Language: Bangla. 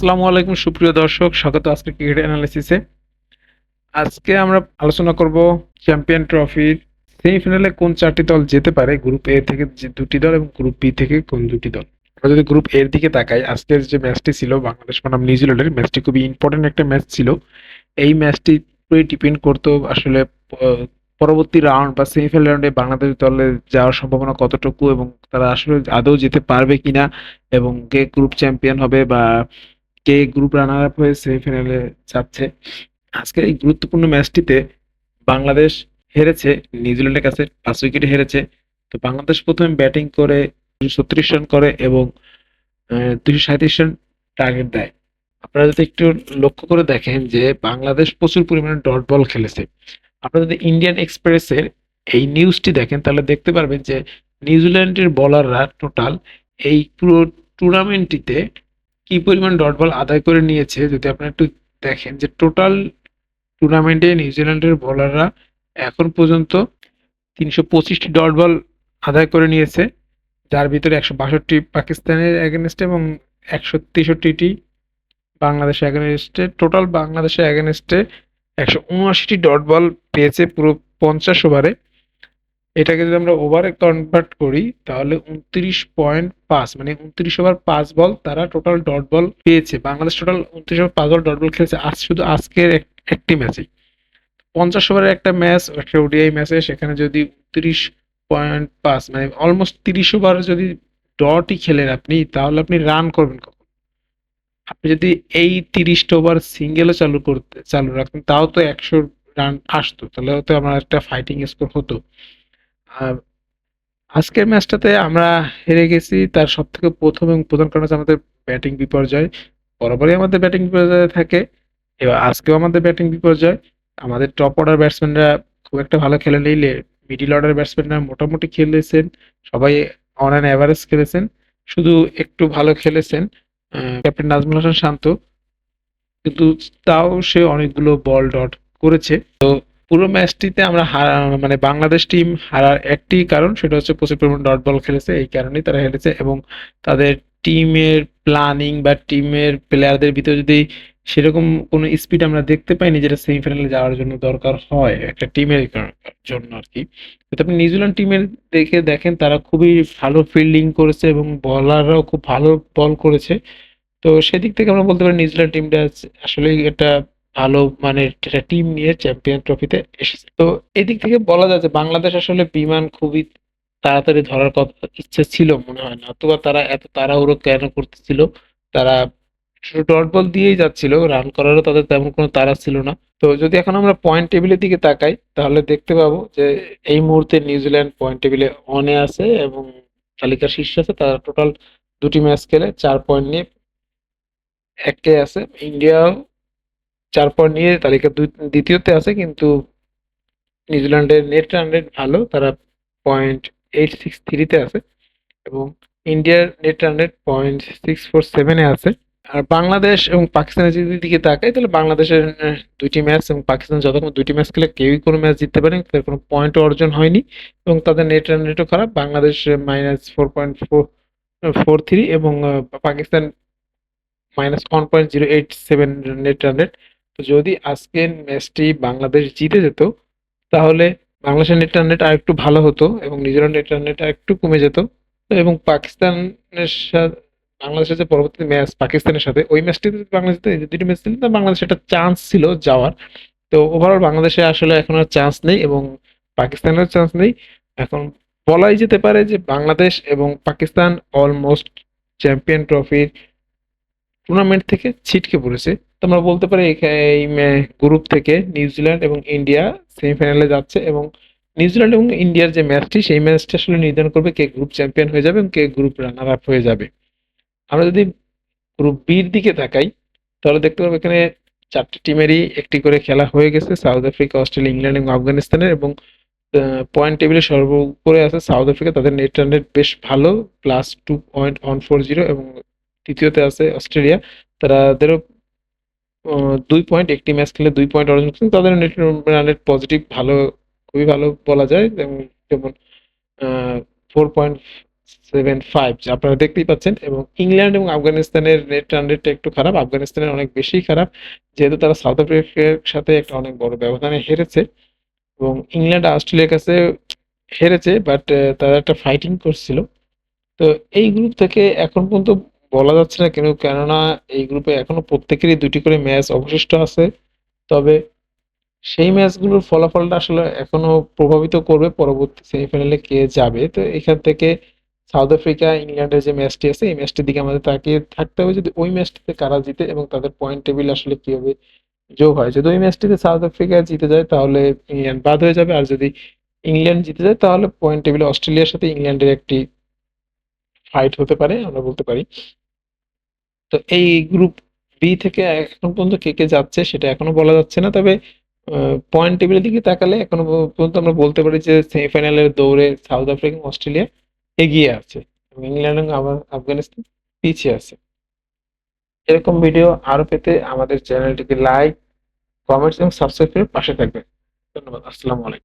আসসালামু আলাইকুম, সুপ্রিয় দর্শক, স্বাগত আজকে ক্রিকেট অ্যানালিসিসে আজকে আমরা আলোচনা করব চ্যাম্পিয়ন ট্রফির সেমিফাইনালে কোন চারটি দল যেতে পারে গ্রুপ এ থেকে যে দুটি দল এবং গ্রুপ বি থেকে কোন দুটি দল। আমরা যদি গ্রুপ এর দিকে তাকাই, আজকের যে ম্যাচটি ছিল, বাংলাদেশ বনাম নিউজিল্যান্ডের ম্যাচটি খুবই ইম্পর্টেন্ট একটা ম্যাচ ছিল। এই ম্যাচটি পুরোই ডিপেন্ড করতো আসলে পরবর্তী রাউন্ড বা সেমিফাইনাল রাউন্ডে বাংলাদেশ দলে যাওয়ার সম্ভাবনা কতটুকু এবং তারা আসলে আদৌ যেতে পারবে কিনা এবং কে গ্রুপ চ্যাম্পিয়ন হবে বা কে গ্রুপ রানার আপ হয়ে সেমিফাইনালে যাচ্ছে। আজকের এই গুরুত্বপূর্ণ ম্যাচটিতে বাংলাদেশ হেরেছে, নিউজিল্যান্ডের কাছে পাঁচ উইকেটে হেরেছে। তো বাংলাদেশ প্রথমে ব্যাটিং করে দুশো ছত্রিশ রান করে এবং দুশো সাঁত্রিশ রান টার্গেট দেয়। আপনারা যদি একটু লক্ষ্য করে দেখেন যে বাংলাদেশ প্রচুর পরিমাণে ডট বল খেলেছে। আপনারা যদি ইন্ডিয়ান এক্সপ্রেসের এই নিউজটি দেখেন, তাহলে দেখতে পারবেন যে নিউজিল্যান্ডের বলাররা টোটাল এই পুরো টুর্নামেন্টটিতে কি পরিমাণ ডট বল আদায় করে নিয়েছে, যদি আপনারা একটু দেখেন যে টোটাল টুর্নামেন্টে নিউজিল্যান্ডের বোলাররা এখন পর্যন্ত তিনশো পঁচিশটি ডট বল আদায় করে নিয়েছে, যার ভিতরে একশো বাষট্টি পাকিস্তানের এগেনস্টে এবং একশো তেষট্টিটি বাংলাদেশের এগেনস্টে টোটাল বাংলাদেশের এগেনস্টে একশো উনআশিটি ডট বল পেয়েছে পুরো পঞ্চাশ ওভারে এটাকে যদি আমরা ওভারে কনভার্ট করি, তাহলে উনত্রিশ পয়েন্ট পাঁচ মানে উনত্রিশ ওভার পাঁচ বল তারা টোটাল ডট বল পেয়েছে বাংলাদেশ টোটাল উনত্রিশ ওভার পাঁচ বল ডট বল খেলেছে। আজ শুধু আজকের এক- একটি ম্যাচেই পঞ্চাশ ওভারের একটা ম্যাচ একটা ওডিআই ম্যাচে সেখানে যদি উনত্রিশ পয়েন্ট পাঁচ মানে অলমোস্ট তিরিশ ওভার যদি ডটই খেলেন আপনি, তাহলে আপনি রান করবেন কখন? আপনি যদি এই তিরিশটা ওভার সিঙ্গেলও চালু করতে, চালু রাখতেন, তাও তো একশো রান আসতো। তাহলে তো আমার একটা ফাইটিং স্কোর হতো। আজকের ম্যাচটাতে আমরা হেরে গেছি। তার সব থেকে প্রথম এবং প্রধান কারণ হচ্ছে আমাদের ব্যাটিং বিপর্যয়। বরাবরই আমাদের ব্যাটিং বিপর্যয় থাকে। এবার আজকেও আমাদের ব্যাটিং বিপর্যয়। আমাদের টপ অর্ডার ব্যাটসম্যানরা খুব একটা ভালো খেলে নিলে মিডিল অর্ডার ব্যাটসম্যানরা মোটামুটি খেলেছেন। সবাই অন অ্যান অ্যাভারেজ খেলেছেন। শুধু একটু ভালো খেলেছেন ক্যাপ্টেন নাজমুল হাসান শান্ত। কিন্তু তাও সে অনেকগুলো বল ডট করেছে। তো পুরো ম্যাচটিতে আমরা হারা- মানে বাংলাদেশ টিম হারার একটি কারণ সেটা হচ্ছে প্রচুর পরিমাণ ডট বল খেলেছে, এই কারণেই তারা হেরেছে এবং তাদের টিমের প্ল্যানিং বা টিমের প্লেয়ারদের ভিতরে যদি সেরকম কোনো স্পিড আমরা দেখতে পাইনি যেটা সেমিফাইনালে যাওয়ার জন্য দরকার হয় একটা টিমের জন্য আর কি আপনি নিউজিল্যান্ড টিমের দেখে দেখেন, তারা খুবই ভালো ফিল্ডিং করেছে এবং বলাররাও খুব ভালো বল করেছে। তো সেদিক থেকে আমরা বলতে পারি নিউজিল্যান্ড টিমটা আসলে একটা ভালো মানে একটা টিম নিয়ে চ্যাম্পিয়ন ট্রফিতে এসেছে। তো এদিক থেকে বলা যায় যে বাংলাদেশ আসলে বিমান খুবই তাড়াতাড়ি ধরার কথা ইচ্ছে ছিল মনে হয় না। অথবা তারা এত তাড়াহুড়ো কেন করতেছিল? তারা শুধু ডট বল দিয়েই যাচ্ছিল রান করারও তাদের তেমন কোনো তাড়া ছিল না। তো যদি এখন আমরা পয়েন্ট টেবিলের দিকে তাকাই, তাহলে দেখতে পাবো যে এই মুহূর্তে নিউজিল্যান্ড পয়েন্ট টেবিলে অনে আছে এবং তালিকার শীর্ষে আছে। তারা টোটাল দুটি ম্যাচ খেলে, চার পয়েন্ট নিয়ে একে আছে। ইন্ডিয়াও চার পয়েন্ট নিয়ে তালিকা দ্বিতীয়তে আছে, কিন্তু নিউজিল্যান্ডের নেট রান রেট ভালো, তারা পয়েন্ট এইট সিক্স থ্রিতে আছে, এবং ইন্ডিয়ার net run rate point six four সেভেনে আছে। আর বাংলাদেশ এবং পাকিস্তানের যদি দিকে তাকাই, তাহলে বাংলাদেশের দুইটি ম্যাচ এবং পাকিস্তান যতক্ষণ দুইটি ম্যাচ খেলে কেউই কোনো ম্যাচ জিততে পারেনি, তাদের কোনো পয়েন্ট অর্জন হয়নি, এবং তাদের নেট রান রেটও খারাপ। Bangladesh minus four point four four three এবং Pakistan minus one point zero eight seven net run rate যদি আজকের ম্যাচটি বাংলাদেশ জিতে যেত, তাহলে বাংলাদেশের নেট রান রেট আরেকটু ভালো হতো এবং নিউজিল্যান্ড নেট রান রেট আরেকটু কমে যেত। এবং পাকিস্তানের সাথে বাংলাদেশের যে পরবর্তী ম্যাচ পাকিস্তানের সাথে, ওই ম্যাচটিতে বাংলাদেশ দুটি ম্যাচ ছিল তো বাংলাদেশের একটা চান্স ছিল যাওয়ার। তো ওভারঅল বাংলাদেশে আসলে এখন আর চান্স নেই এবং পাকিস্তানের চান্স নেই। এখন বলাই যেতে পারে যে বাংলাদেশ এবং পাকিস্তান অলমোস্ট চ্যাম্পিয়ন ট্রফির টুর্নামেন্ট থেকে ছিটকে পড়েছে। তো আমরা বলতে পারি এই গ্রুপ থেকে নিউজিল্যান্ড এবং ইন্ডিয়া সেমিফাইনালে যাচ্ছে এবং নিউজিল্যান্ড এবং ইন্ডিয়ার যে ম্যাচটি সেই ম্যাচটা আসলে নির্ধারণ করবে কে গ্রুপ চ্যাম্পিয়ন হয়ে যাবে এবং কে গ্রুপ রানার আপ হয়ে যাবে। আমরা যদি গ্রুপ বির দিকে তাকাই, তাহলে দেখতে পাবো এখানে চারটি টিমেরই একটি করে খেলা হয়ে গেছে। সাউথ আফ্রিকা অস্ট্রেলিয়া ইংল্যান্ড এবং আফগানিস্তানের এবং পয়েন্ট টেবিলে সর্ব উপরে আছে সাউথ আফ্রিকা তাদের নেট রান রেট বেশ ভালো plus two point one four zero এবং তৃতীয়তে আছে অস্ট্রেলিয়া তাদেরও দুই পয়েন্ট একটি ম্যাচ খেলে দুই পয়েন্ট অর্জন করছেন। তাদের নেট রান রেট পজিটিভ ভালো, খুবই ভালো বলা যায়। যেমন ফোর পয়েন্ট সেভেন ফাইভ আপনারা দেখতেই পাচ্ছেন। এবং ইংল্যান্ড এবং আফগানিস্তানের নেট রান রেটটা একটু খারাপ। আফগানিস্তানের অনেক বেশি খারাপ। যেহেতু তারা সাউথ আফ্রিকার সাথে একটা অনেক বড় ব্যবধানে হেরেছে। এবং ইংল্যান্ড অস্ট্রেলিয়ার কাছে হেরেছে বাট তারা একটা ফাইটিং করছিল। তো এই গ্রুপ থেকে এখন পর্যন্ত বলা যাচ্ছে না কেন, কেননা এই গ্রুপে এখনও প্রত্যেকেরই দুটি করে ম্যাচ অবশিষ্ট আছে। তবে সেই ম্যাচগুলোর ফলাফলটা আসলে এখনও প্রভাবিত করবে পরবর্তী সেমিফাইনালে কে যাবে। তো এখান থেকে সাউথ আফ্রিকা ইংল্যান্ডের যে ম্যাচটি আছে, এই ম্যাচটির দিকে আমাদের তাকিয়ে থাকতে হবে যদি ওই ম্যাচটিতে কারা জিতে এবং তাদের পয়েন্ট টেবিল আসলে কীভাবে যোগ হয়। যদি ওই ম্যাচটিতে সাউথ আফ্রিকা জিতে যায়, তাহলে ইংল্যান্ড বাদ হয়ে যাবে। আর যদি ইংল্যান্ড জিতে যায়, তাহলে পয়েন্ট টেবিলে অস্ট্রেলিয়ার সাথে ইংল্যান্ডের একটি ফাইট হতে পারে, আমরা বলতে পারি। তো এই গ্রুপ বি থেকে এখন পর্যন্ত কে কে যাচ্ছে সেটা এখনও বলা যাচ্ছে না। তবে পয়েন্ট টেবিলের দিকে তাকালে এখনও পর্যন্ত আমরা বলতে পারি যে সেমিফাইনালের দৌড়ে সাউথ আফ্রিকা অস্ট্রেলিয়া এগিয়ে আছে ইংল্যান্ড এবং আফগানিস্তান পিছিয়ে আছে। এরকম ভিডিও আরও পেতে আমাদের চ্যানেলটিকে লাইক কমেন্টস এবং সাবস্ক্রাইব করে পাশে থাকবেন। ধন্যবাদ। আসসালামু আলাইকুম।